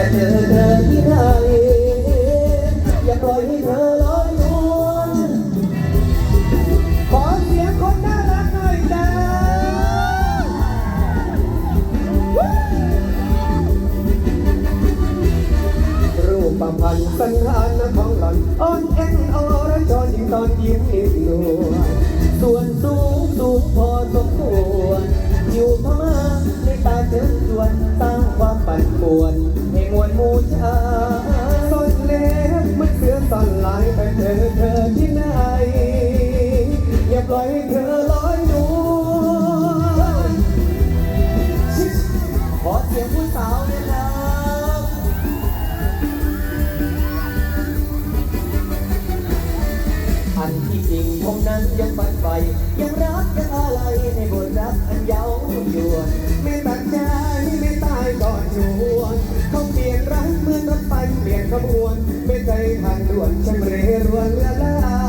แต่เจอเธอที่ไหนอย่าปล่อยให้เธอลอยนวลขอเสียงคนน่ารักหน่อยจ้ารูปประพันธ์สัญญานของหล่อนอ่อนเอนอ่อนร้อยจอนยิ่งตอนยิ้มอีกหนวลส่วนสูงสูงพอสมควรอยู่พม่าในตาเชิญชวนสร้างความปั่นป่วน บูชาซ่อนเล็บมันเสือสั่นไหลไปเธอเธอที่ อันที่จริงผมนั้นยังฝันใฝ่ยังรักยังอะไรในบทรักอันเย้าวยวนไม่ตัดใจไม่ตายก่อนชวนเขาเปลี่ยนรักเมื่อรถไฟเปลี่ยนขบวน ไม่ใจทันด่วนชำเรรวนละลา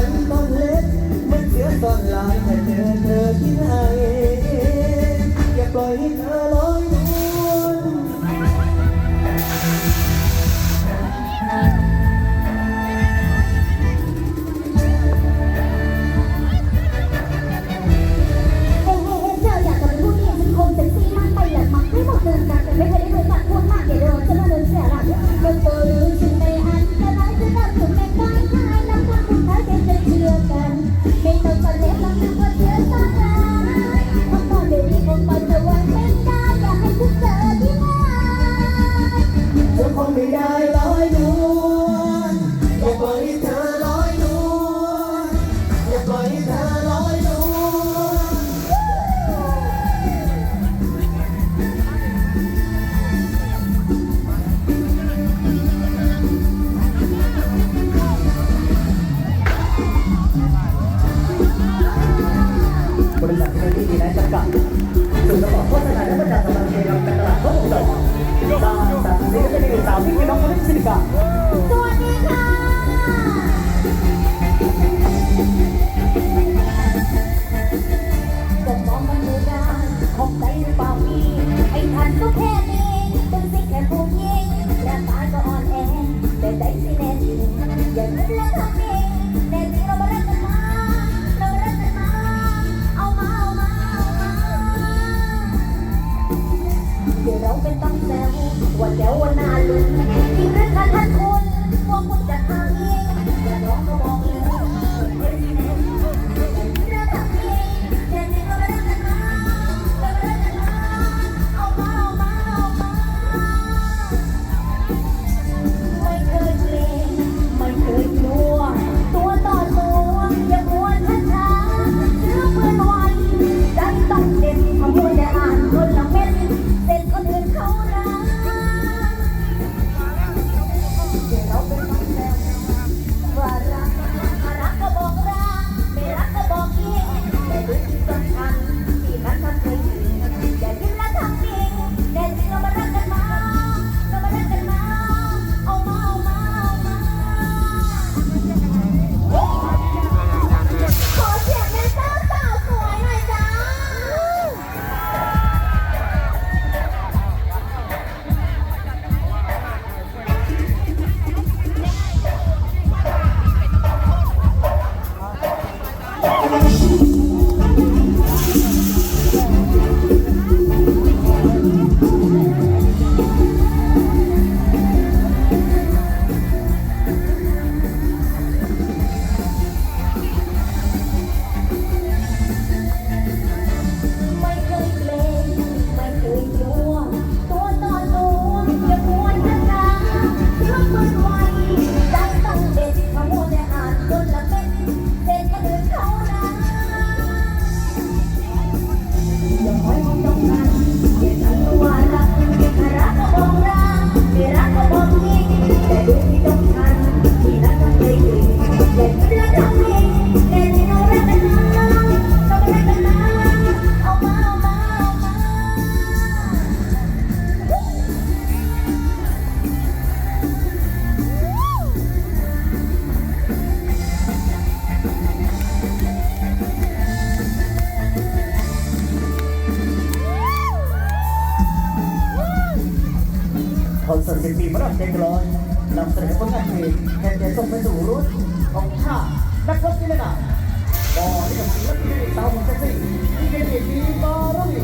ยตอนเล็กเมื่อเสือตอนลายแต่เจอเธอที่ไหนอย่าปล่อยให้เธอ Thank you. คอนเสิร์ต10ปีมรับเดกรอยนำเสนอผลงานเพลงแทนเดส่งไปสู่รุ่นของข้านักรบนิรนามบอลที่กำลับศิลปินสาวขอมเซ็กซี่ที่เป็นเด็กดีบาร์รี่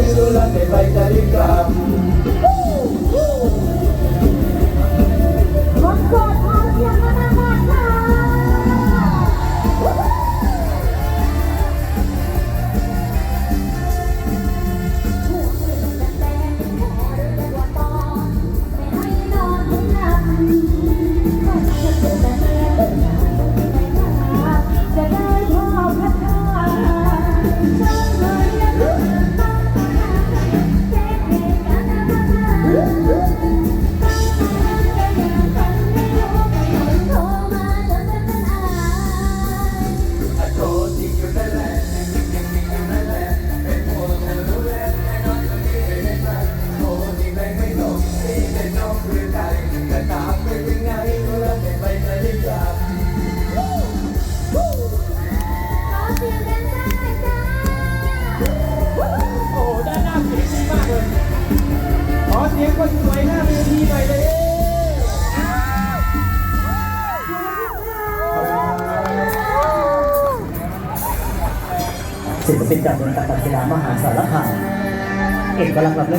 ถึ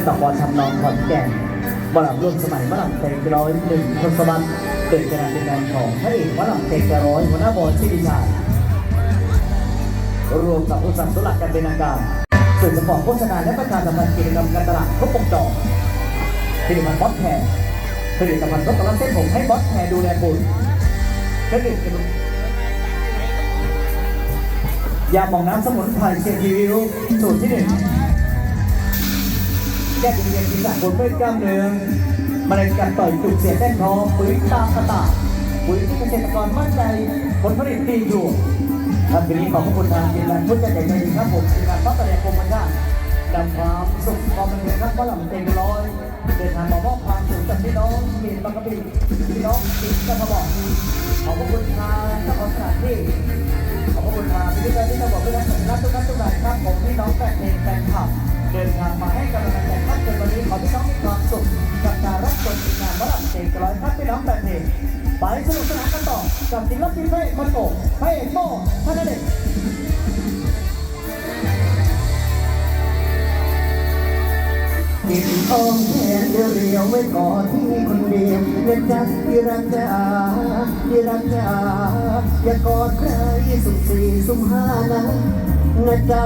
อกลักษณ์ลำเล่นทำนองขอนแก่นบอลร่วมสมัยบอลเพลงร้อยหนึ่งทศวรรษเกิดการเป็นงานของพระเอกบอลเพลงร้อยหัวหน้าบอลชิดิชายรวมกับผู้สัมสุหลักการเป็นทาการสื่อสปอร์ตโฆษณาและประชาศสัมพันธ์กิจกรรมการตลาดครบวงจรผลิตภัณฑ์บอสแคร์ผลิตภัณฑ์ลดกำลังเส้นผมให้บอสแคร์ดูแลคุณผลิตภัณฑ์ยาหมองน้ำสมุนไพรเชียร์ทีวิวสูตรที่หนึ่ง แก้วิญญาณศีรษะบนเวทกล้ามเนื้อมะเร็งการต่อยจุกเสียแน่นท้องปุ๋ยตามกระต่ายปุ๋ยที่เกษตรกรมั่นใจผลผลิตดีอยู่ท่านนี้ขอบพระคุณทางทีมงานพุทธใจใจดีครับผมทีมงานพัฒนาโครงการนำความสุขความบันเทิงครับฝรั่งเต็มร้อยเดินทางมามอบความสุขกับพี่น้องเมียนบางกะปิพี่น้องติดกระบอกขอบพระคุณทางเจ้าของสถานที่ ขอบคุณทางพิธีการที่ตำรวจเพื่อนสัญลักทุกท่านทุกท่านครับผมพี่น้องแฟนเพลงแฟนคลับเดินทางมาให้กำลังใจครับจนวันนี้ขอพี่น้องมีความสุขกับการรับชมงานวรังเอกร้อยครับพี่น้องแฟนเพลงไปสนุกสนานกันต่อกับศิลปินพระเอกคนโตพระเอกโม่ท่านเด็ก ติดอ้อมแขนเรียวไว้กอดที่คนเดียวเงินจักที่รักจ๋าที่รักจ๋าอย่ากอดใครสุ่มสี่สุ่มห้านะนะจ๊ะ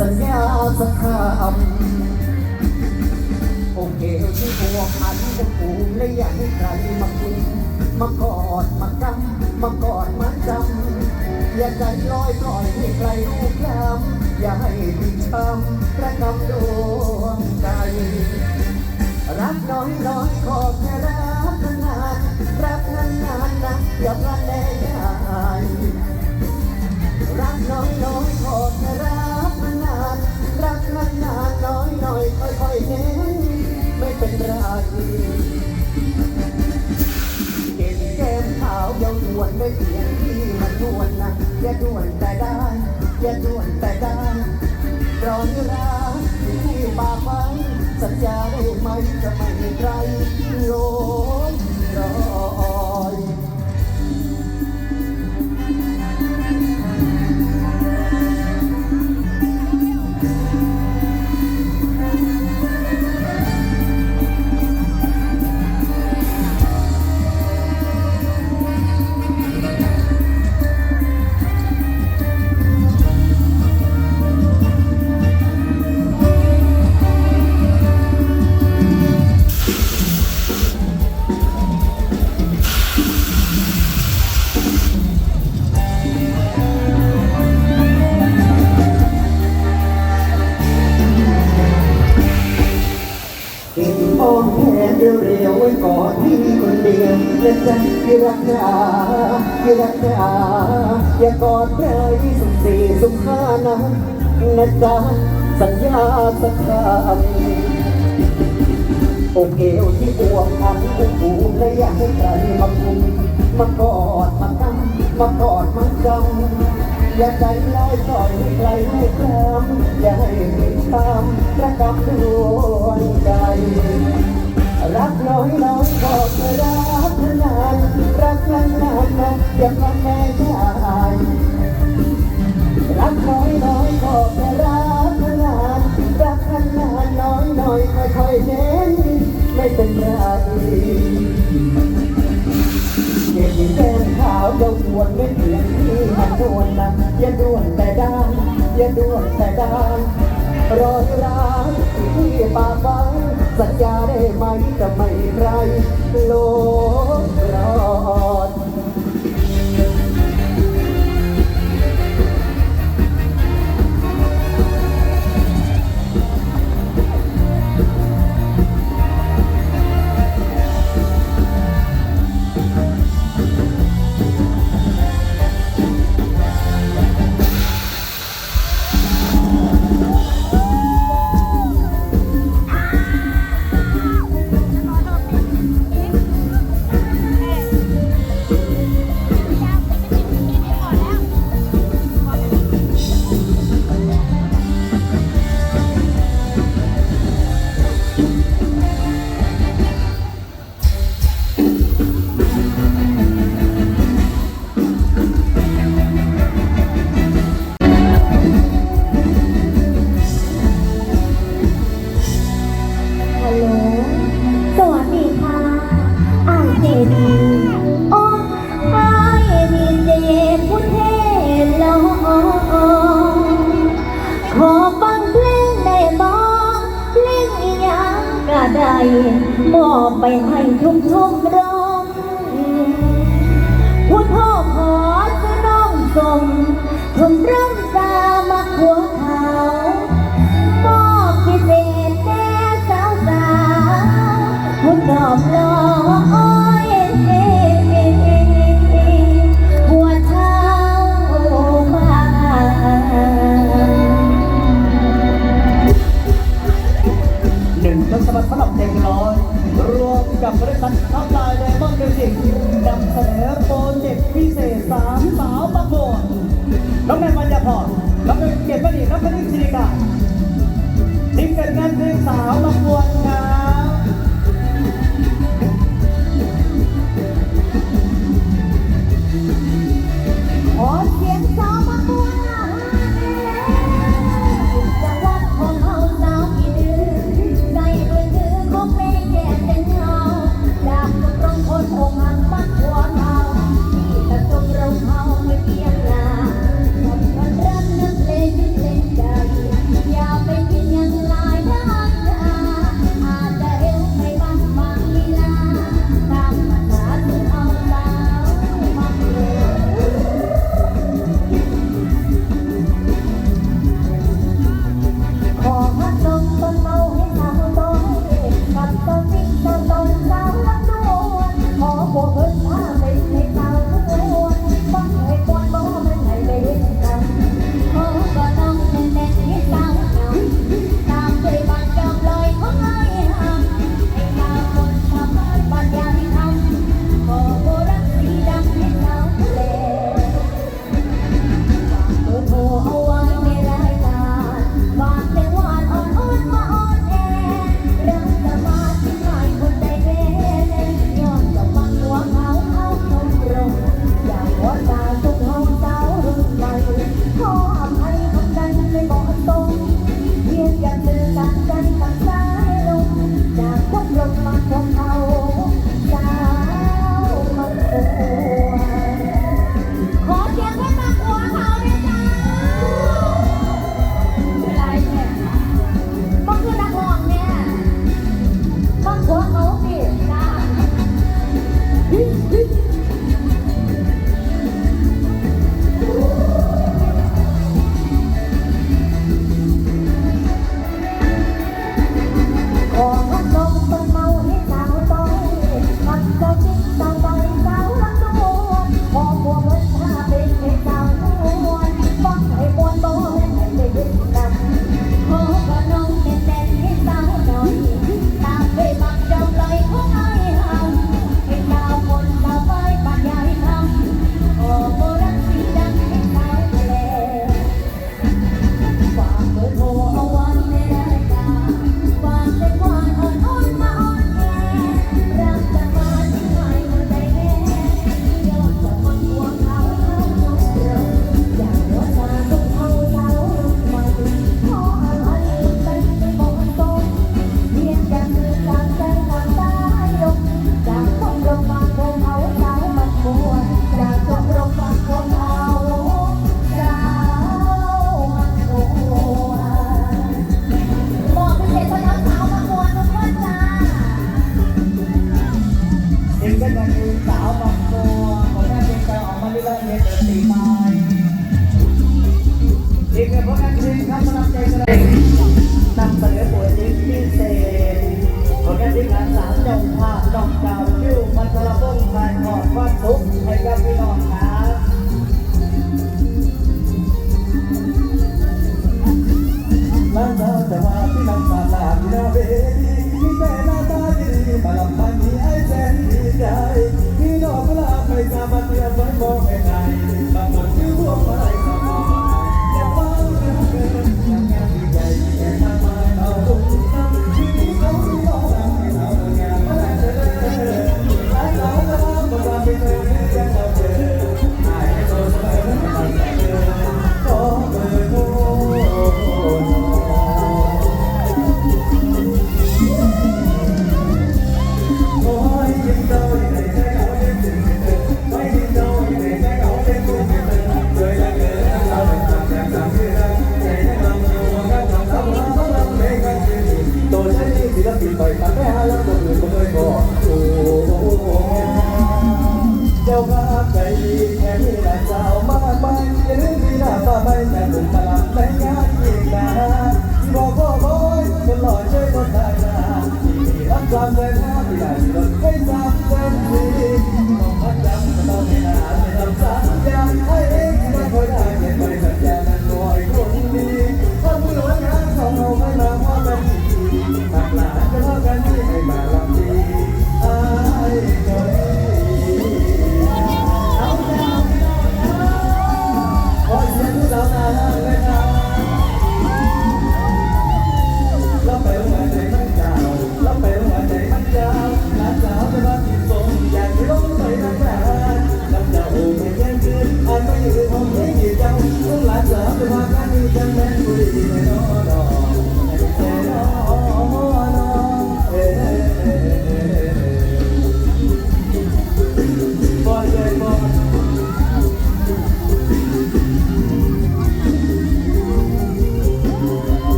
สัญญาสักคำโอเคที่พวกอันจะปูและอยากให้ใครมาคุยมากอดมากำมากอดมาจำ อย่าใจลอยปล่อยให้ใครรู้คลำอย่าให้ดิช้ำระกำดวงใจรักน้อยน้อยขอแค่รักนานรักนานนานนะอย่าพลาดแน่ยายรักน้อยน้อยขอแค่รักนานรักนานนานน้อยน้อยค่อยๆเน้นไม่เป็นไร มขาวเยาวนไม่เปลี่ยนที่มันด่วนนะอย่าด่วนแต่ได้ อย่าด่วนแต่ได้รออยู่รักที่ปากไว้สัญญาได้ไหมจะไม่ให้ใครหลงรอ เดียวและใจที่รักษาที่รักษาอย่ากอดใครสุ่มสี่สุ่มห้านะนะจ๊ะสัญญาสักคำโอเคที่อ้วงอันอุ้มปูและอยากให้ใครมาคุมมากอดมากำมากอดมากำอย่าใจลอยปล่อยให้ใครให้คลำอย่าให้ติดตามระกับดวงใจ รักนานนานนะอย่าพังแม่ชายรักน้อยน้อยก็เคยรักนานรักนานนานน้อยน้อยค่อยๆเน้นไม่เป็นไรเก็บแก้มขาวเจ้าดวนไม่เปลี่ยนที่มันดวนนะอย่าด่วนแต่ด้อย่าด่วนแต่ได้รอรักที่ปากฟ้า สัญญาได้ไหมจะไม่ไรโลกรอด มอบไปให้ทุกชมรมผู้ท่อขอจะน้องสมชมรมสามาคขัว กับบริษัทอัพลายไดมอนด์มิวสิกนำเสนอโปรเจกต์พิเศษสามสาวประกวดน้องแนนปัญญาพรน้องเป็นเกียรติประดิษฐ์น้องคณิตศิริกาทีมเกิดงานเพลงสาวประกวด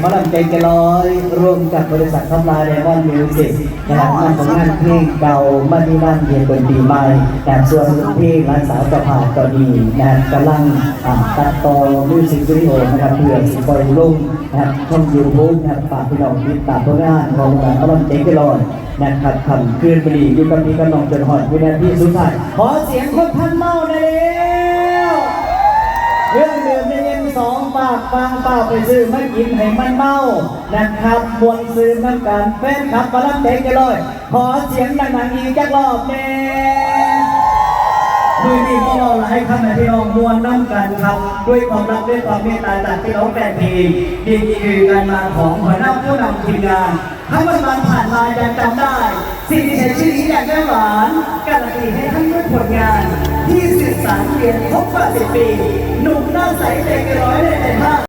หมอลำใจเกนร้อย ร่วมกับบริษัททำลายไดมอนด์มิวสิกนะครับนำผลงานเพลงเก่ามาที่นั่นเย็นเป็นปีใหม่แต่ส่วนเพลงร้านสาวกระพาก็ดีนะครับกำลังตัดต่อมิวสิกวิดีโอนะครับเพื่อสิปอยลุ่งนะครับช่องยูทูบนะครับฝากพี่น้องติดตามผลงานของหมอลำใจเกนร้อยนะครับคำคืนบุรีอยู่กับพี่กับน้องจนหอดวินาทีสุดท้ายขอเสียงคนพันเมาหน่อยเร็วเรื่องเดื่มเย็นๆ สองปากฟังเปล่าไปซื้อไม่กินให้มันเมานะครับบวนซื้อน้ำกันแฟนครับมาลับเต็งกันเลย ขอเสียงดังๆอีกจักรอบเน่ มือนี้พี่น้องหลายคำให้พี่น้องมวนน้ำกันครับ ด้วยความรักด้วยความเมตตาจากพี่น้องแฟนเพลงดีคือการมาของหัวหน้าผู้นำทีมงานทั้งวันวันผ่านมายังจำได้ สิ่งที่เห็นชื่อนี้อย่างแน่หวานการันตีให้ท่านด้วยผลงาน ที่สื่อสารเรียนครบกว่าสิบปี หนุ่มหน้าใสเด็กร้อยเลยเป็นมาก